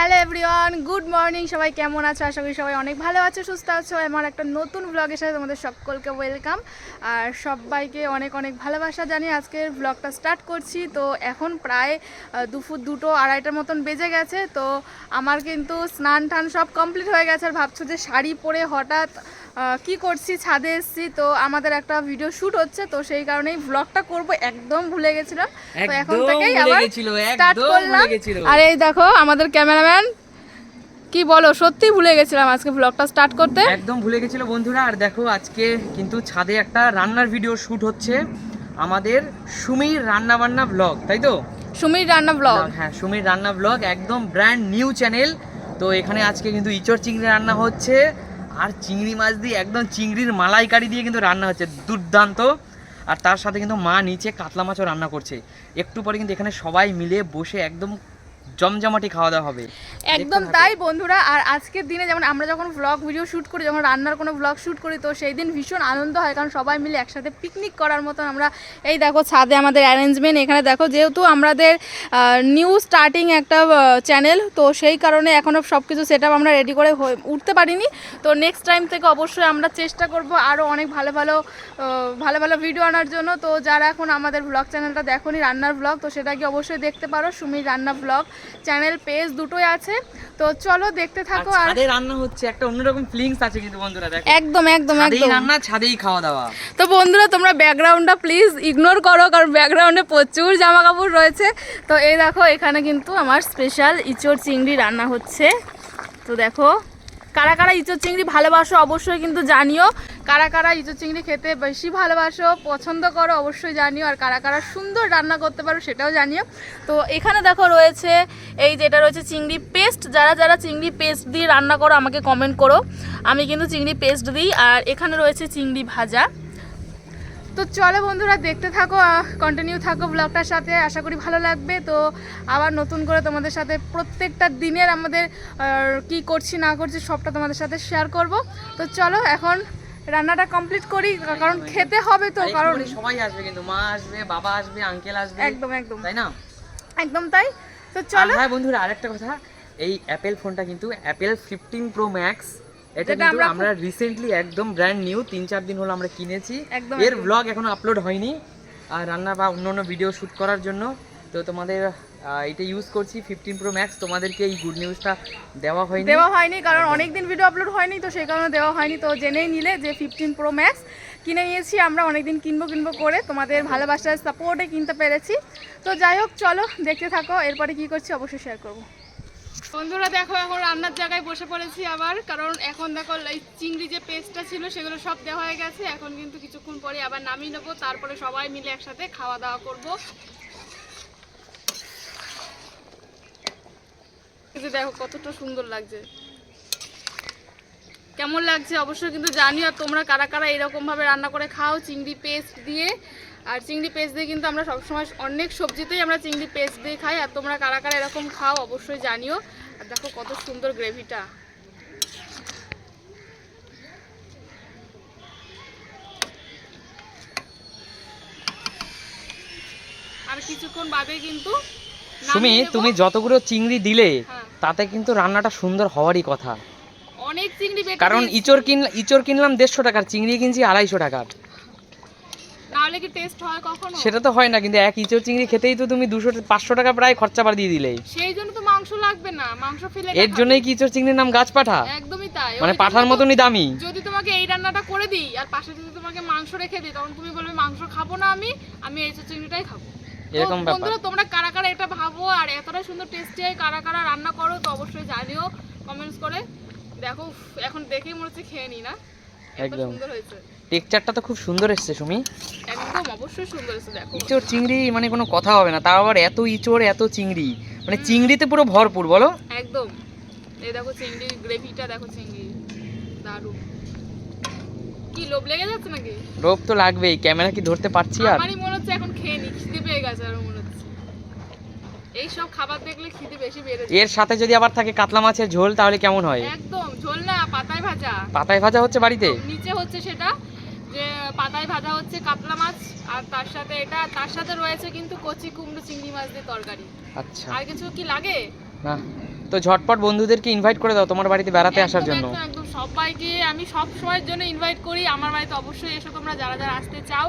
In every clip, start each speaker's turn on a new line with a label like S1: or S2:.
S1: Hello everyone good morning সবাই কেমন আছো? আশা করি সবাই অনেক ভালো আছো, সুস্থ আছো। আমার একটা নতুন ব্লগের সাথে তোমাদের সকলকে ওয়েলকাম আর সবাইকে অনেক অনেক ভালোবাসা জানিয়ে আজকের ব্লগটা স্টার্ট করছি। তো এখন প্রায় দুপুর দুটো আড়াইটার মতন বেজে গেছে। তো আমার কিন্তু স্নান টান সব কমপ্লিট হয়ে গেছে। আর ভাবছ যে শাড়ি পরে হঠাৎ কি করছি ছাদে এসেছি তো আমাদের একটা ভিডিও শুট হচ্ছে তো সেই কারণেই ব্লগটা করব একদম ভুলে গেছিলাম। তো এখন থেকেই আবার
S2: গেছিল,
S1: স্টার্ট করলাম। আর এই দেখো আমাদের ক্যামেরাম্যান কি বলো সত্যি ভুলে গেছিলাম আজকে ব্লগটা স্টার্ট করতে?
S2: একদম ভুলে গেছিল বন্ধুরা আর দেখো আজকে কিন্তু ছাদে একটা রান্নার ভিডিও শুট হচ্ছে আমাদের সুমির রান্না বান্না ব্লগ তাই তো?
S1: সুমির রান্না ব্লগ
S2: হ্যাঁ সুমির রান্না ব্লগ একদম ব্র্যান্ড নিউ চ্যানেল তো এখানে আজকে কিন্তু ইচড় চিংড়ি রান্না হচ্ছে আর চিংড়ি মাছ দিয়ে একদম চিংড়ির মালাইকারি দিয়ে কিন্তু রান্না হচ্ছে, দুর্দান্ত। আর তার সাথে কিন্তু মা নিচে কাতলা মাছও রান্না করছে। একটু পরে কিন্তু এখানে সবাই মিলে বসে একদম জমজমাটি খাওয়া দাওয়া হবে।
S1: একদম তাই বন্ধুরা আর আজকের দিনে যেমন আমরা যখন ব্লগ ভিডিও শ্যুট করি যখন রান্নার কোনো ব্লগ শ্যুট করি তো সেই দিন ভীষণ আনন্দ হয় কারণ সবাই মিলে একসাথে পিকনিক করার মতন আমরা এই দেখো ছাদে আমাদের অ্যারেঞ্জমেন্ট এখানে দেখো যেহেতু আমাদের নিউ স্টার্টিং একটা চ্যানেল তো সেই কারণে এখনও সব কিছু সেট আমরা রেডি করে হয়ে- উঠতে পারিনি। তো নেক্সট টাইম থেকে অবশ্যই আমরা চেষ্টা করব আরও অনেক ভালো ভালো ভালো ভালো ভিডিও আনার জন্য। তো যারা এখন আমাদের ব্লগ চ্যানেলটা দেখোনি রান্নার ব্লগ তো সেটা কি অবশ্যই দেখতে পারো সুমির রান্না ব্লগ চ্যানেল পেজ দুটোই আছে। তো চলো দেখতে থাকো আর
S2: ছাদে রান্না হচ্ছে একটা অন্যরকম ফিলিংস আছে কিন্তু বন্ধুরা দেখো।
S1: একদম একদম একদম।
S2: রান্না ছাদেই খাওয়া দাওয়া।
S1: তো বন্ধুরা তোমরা ব্যাকগ্রাউন্ডটা প্লিজ ইগনোর করো কারণ ব্যাকগ্রাউন্ডে প্রচুর জামা কাপড় রয়েছে। তো এই দেখো এখানে কিন্তু আমার স্পেশাল ইচড় চিংড়ি রান্না হচ্ছে। তো দেখো কারা কারা ইচড় চিংড়ি ভালোবাসো অবশ্যই কিন্তু জানিও। কারা কারা ইচড় চিংড়ি খেতে বেশি ভালোবাসো, পছন্দ করো অবশ্যই জানিও, আর কারা কারা সুন্দর রান্না করতে পারো সেটাও জানিও। তো এখানে দেখো রয়েছে, এই যেটা রয়েছে চিংড়ি পেস্ট, যারা যারা চিংড়ি পেস্ট দিয়ে রান্না করো আমাকে কমেন্ট করো। আমি কিন্তু চিংড়ি পেস্ট দিই, আর এখানে রয়েছে চিংড়ি ভাজা। তো চলো বন্ধুরা, দেখতে থাকো কন্টিনিউ থাকো ব্লগটার সাথে, আশা করি ভালো লাগবে। তো আবার নতুন করে তোমাদের সাথে প্রত্যেকটা দিনের আমাদের কি করছি না করছি সবটা তোমাদের সাথে শেয়ার করব। তো চলো, এখন রান্নাটা কমপ্লিট করি কারণ খেতে হবে তো কারণ
S2: সবাই আসবে কিন্তু মা আসবে বাবা আসবে আঙ্কেল আসবে
S1: একদম একদম।
S2: তাই না?
S1: একদম তাই। তো চলো।
S2: হ্যাঁ বন্ধুরা আরেকটা কথা এই অ্যাপেল ফোনটা কিন্তু অ্যাপেল ফিফটিন প্রো ম্যাক্স এটা কিন্তু
S1: আমরা
S2: রিসেন্টলি একদম ব্র্যান্ড নিউ তিন চার দিন হলো আমরা কিনেছি। এর। ব্লগ এখনও আপলোড হয়নি। আর রান্না বা অন্য অন্য ভিডিও শ্যুট করার জন্য তো তোমাদের এটা ইউজ করছি ফিফটিন প্রো ম্যাক্স তোমাদেরকে এই গুড নিউজটা দেওয়া হয়নি।
S1: দেওয়া হয়নি, কারণ অনেক দিন ভিডিও আপলোড হয়নি, তো সেই কারণে দেওয়া হয়নি। তো জেনেই নিলে যে ফিফটিন প্রো ম্যাক্স কিনে নিয়েছি, আমরা অনেক দিন কিনবো কিনবো করে তোমাদের ভালোবাসার সাপোর্টে কিনতে পেরেছি। তো যাই হোক, চলো, দেখতে থাকো, এরপরে কি করছি অবশ্যই শেয়ার করব। বন্ধুরা, দেখো, এখন রান্নার জায়গায় বসে পড়েছি আবার, কারণ এখন দেখো, এই চিংড়ি যে পেস্টটা ছিল, সেগুলো সব দেওয়া হয়ে গেছে। এখন কিন্তু কিছুক্ষণ পরে আবার নামিয়ে নেব, তারপরে সবাই মিলে একসাথে খাওয়া দাওয়া করব। যে দেখো কতটা সুন্দর লাগছে। কেমন লাগছে অবশ্যই কিন্তু জানিও আর তোমরা কারা কারা এরকম ভাবে রান্না করে খাও চিংড়ি পেস্ট দিয়ে। আর চিংড়ি পেস্ট দিয়ে কিন্তু আমরা সবসময় অনেক সবজিতেই আমরা চিংড়ি পেস্ট দিয়ে খাই আর তোমরা কারা কারা এরকম খাও অবশ্যই জানিও। আর দেখো কত সুন্দর গ্রেভিটা। আর কিছুক্ষণ বাদে কিন্তু
S2: সুমি তুমি যতগুলো চিংড়ি দিলে
S1: হ্যাঁ।
S2: তাতে কিন্তু রান্নাটা সুন্দর হওয়ারই কথা।
S1: অনেক চিংড়ি
S2: কারণ। ইচড় কিন ইচড় কিনলাম দেড়শো টাকার চিংড়ি কিনছি আড়াইশো টাকার।
S1: নাহলে কি টেস্ট হয় কখনো?
S2: সেটা তো হয় না কিন্তু এক ইচড় চিংড়ি খেতেই তো তুমি দুশো পাঁচশো টাকা প্রায় খরচা বাড়িয়ে দিয়ে দিলে।
S1: সেই জন্য তো মাংস লাগবে না মাংস ফেলে
S2: এর জন্যই কি ইচড় চিংড়ির নাম গাছ পাঠা
S1: একদমই তাই।
S2: মানে পাঠার মতনই দামি।
S1: যদি তোমাকে এই রান্নাটা করে দিই আর পাশে যদি তোমাকে মাংস রেখে দিই তখন তুমি বলবে মাংস খাব না আমি আমি এই চিংড়িটাই খাব।
S2: এরকম ব্যাপার।
S1: বন্ধুরা তোমরা কারা কারা এটা ভাবো আর এতটা সুন্দর টেস্টি হয় কারা কারা রান্না করো তো অবশ্যই জানিও কমেন্টস করে। দেখো এখন দেখেই মনে হচ্ছে খেয়ে নি। না
S2: একদম।
S1: সুন্দর হয়েছে।
S2: টেক্সচারটা তো খুব সুন্দর এসছে সুমি।
S1: একদম অবশ্যই সুন্দর হয়েছে দেখো।
S2: ইচড় চিংড়ি মানে কোনো কথা হবে না তাও আবার এত ইচড় এত চিংড়ি। মানে চিংড়িতে পুরো ভরপুর বলো।
S1: একদম। এই দেখো চিংড়ি গ্রেভিটা দেখো চিংড়ি। দারুণ। কি লোভ লেগে যাচ্ছে নাকি?
S2: লোভ তো লাগবেই ক্যামেরা কি ধরতে পারছি আর?
S1: আমারই মনে হচ্ছে এখন খেয়ে নি খিদে পেয়ে গেছে আরও মনে হচ্ছে। এই সব খাবার দেখলে খিদে বেশি বেড়ে যায়।
S2: এর সাথে যদি আবার থাকে কাতলা মাছের ঝোল তাহলে কেমন হয়?
S1: একদম ঝোল না পাতায় ভাজা।
S2: পাতায় ভাজা হচ্ছে বাড়িতে?
S1: নিচে হচ্ছে সেটা যে পাতায় ভাজা হচ্ছে কাতলা মাছ আর তার সাথে এটা তার সাথে রয়েছে কিন্তু কচি কুমড়ো চিংড়ি মাছ দিয়ে তরকারি।
S2: আচ্ছা।
S1: আর কিছু কি লাগে?
S2: না। তো ঝটপট বন্ধুদেরকে ইনভাইট করে দাও তোমার বাড়িতে বেড়াতে আসার জন্য।
S1: একদম, সবাইকে আমি সব সময়ের জন্য ইনভাইট করি। আমার বাড়িতে অবশ্যই এসো তোমরা যারা যারা আসতে চাও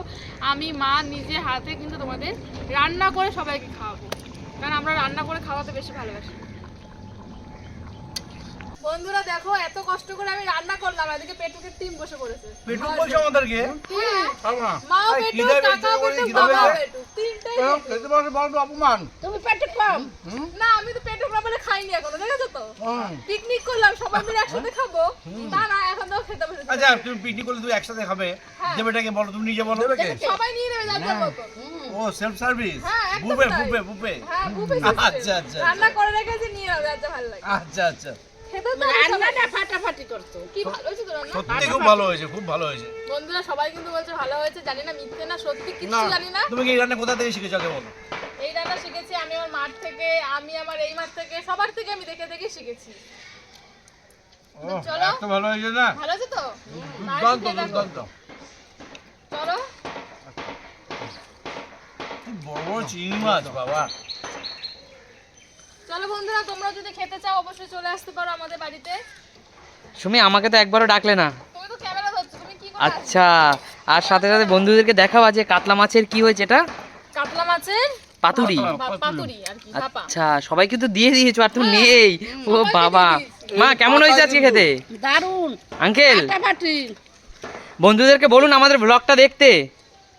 S1: আমি মা নিজে হাতে কিন্তু তোমাদের রান্না করে সবাইকে খাওয়াবো। কারণ আমরা রান্না করে খাওয়াতে বেশি ভালোবাসি। বন্ধুরা দেখো এত কষ্ট করে আমি রান্না করলাম। এদিকে পেটুকের টিম বসে পড়েছে।
S3: পেটু বলছে আমাদেরকে?
S1: হ্যাঁ, মা
S3: এই
S1: পেটুক
S3: খিদে
S1: কাকা পেটুক বাবা। পেটুক। তিনটাই তুমি পেটুক কম। না আমি তো পেটুক বলে খাইনি এখনও দেখেছ তো? পিকনিক করলাম সবাই মিলে একসাথে খাব। না না এখন তো খেতে বসেছি
S3: আচ্ছা তুমি পিকনিক করলে তুমি একসাথে খাবে?
S1: হ্যাঁ।
S3: দেবেটাকে বলো তুমি নিজে বলো
S1: সবাই নিয়ে নেবে যার যার মতো।
S3: ও সেলফ সার্ভিস
S1: হ্যাঁ,
S3: বুফে বুফে বুফে?
S1: হ্যাঁ
S3: আচ্ছা, আচ্ছা,
S1: রান্না করে রেখেছি নিয়ে যার যা ভালো লাগে।
S3: আচ্ছা আচ্ছা।
S1: খেতে রান্নাটা ফাটাফাটি করতো। কি ভালো হয়েছে তো রান্না?
S3: সত্যি খুব ভালো হয়েছে খুব ভালো হয়েছে।
S1: বন্ধুরা সবাই কিন্তু বলছে ভালো হয়েছে জানি না মিথ্যে না সত্যি কিছু জানি না।
S3: তুমি কি রান্না কোথা থেকে শিখেছো আগে বলো?
S1: এই রান্না শিখেছি মাঠ থেকে আমি আমার এই মাঠ থেকে সবার থেকে আমি দেখে দেখে শিখেছি। চলো।
S3: ভালো হয়েছে না?
S1: ভালো আছে তো? চলো।
S3: বড় বড় চিংড়ি মাছ বাবা।
S1: চলো বন্ধুরা তোমরা যদি খেতে চাও অবশ্যই চলে আসতে পারো আমাদের বাড়িতে।
S2: সুমি আমাকে তো একবারও ডাকলে না।
S1: তুমি তো ক্যামেরা ধরছো তুমি কি
S2: আচ্ছা আর সাথে সাথে বন্ধুদেরকে দেখাও যে কাতলা মাছের কি হয়েছে এটা।
S1: কাতলা মাছের?
S2: পাতুরি।
S1: বা- পাতুরি। আর কি ভাপা
S2: আচ্ছা সবাইকে তো দিয়ে দিয়েছ আর তুমি
S1: হ্যাঁ।
S2: নেই ও বাবা। মা কেমন হয়েছে আজকে খেতে?
S4: দারুণ
S2: আঙ্কেল। বন্ধুদেরকে বলুন আমাদের ব্লগটা দেখতে।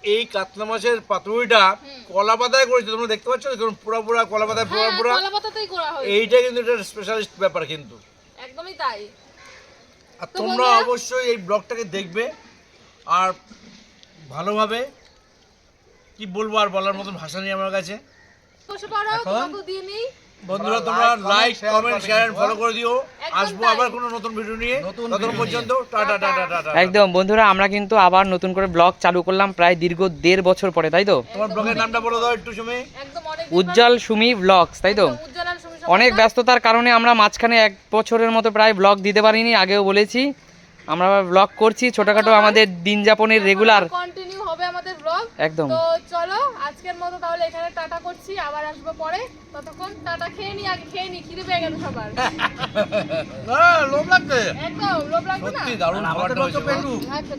S3: এই কাতলা মাছের পাতুরিটা কলা পাতায় করেছে তোমরা দেখতে পাচ্ছ? দেখুন পুরা পুরা কলা পাতায় পুরা
S1: হ্যাঁ
S3: পুরা।
S1: কলা পাতাতেই করা হয়েছে।
S3: এইটা কিন্তু একটা স্পেশালিস্ট ব্যাপার কিন্তু।
S1: একদমই তাই।
S3: আর তোমরা অবশ্যই এই ব্লগটাকে দেখবে আর ভালোভাবে কি বলব আর বলার মতন ভাষা নেই আমার কাছে। বন্ধুরা তোমরা লাইক কমেন্ট শেয়ার ফলো করে দিও।
S1: একদম
S3: আসব আবার কোনো নতুন ভিডিও নিয়ে। ততক্ষণ পর্যন্ত টাটা টাটা টাটা
S2: একদম বন্ধুরা আমরা কিন্তু আবার নতুন করে ব্লগ চালু করলাম প্রায় দীর্ঘ দেড় বছর পরে তাই তো?
S3: তোমার ব্লগের নামটা বলে দাও একটু সময়
S1: একদম অনেক
S2: উজ্জ্বল সুমি ব্লগস তাই তো? অনেক ব্যস্ততার কারণে আমরা মাঝখানে এক বছরের মতো প্রায় ব্লগ দিতে পারিনি আগেও বলেছি। আমরা ব্লগ করছি ছোটখাটো আমাদের দিন যাপনের রেগুলার
S1: কন্টিনিউ হবে আমাদের ব্লগ
S2: একদম।
S1: তো চলো আজকের মতো তাহলে এখানে টাটা করছি আবার আসব পরে। ততক্ষণ টাটা খেয়ে নি আগে খেয়ে নি খিদে পেয়ে গেল সবার।
S3: না লোভ লাগছে
S1: একদম লোভ লাগবে না?
S3: সত্যি দারুণ খাবারটা হয়েছে
S4: আচ্ছা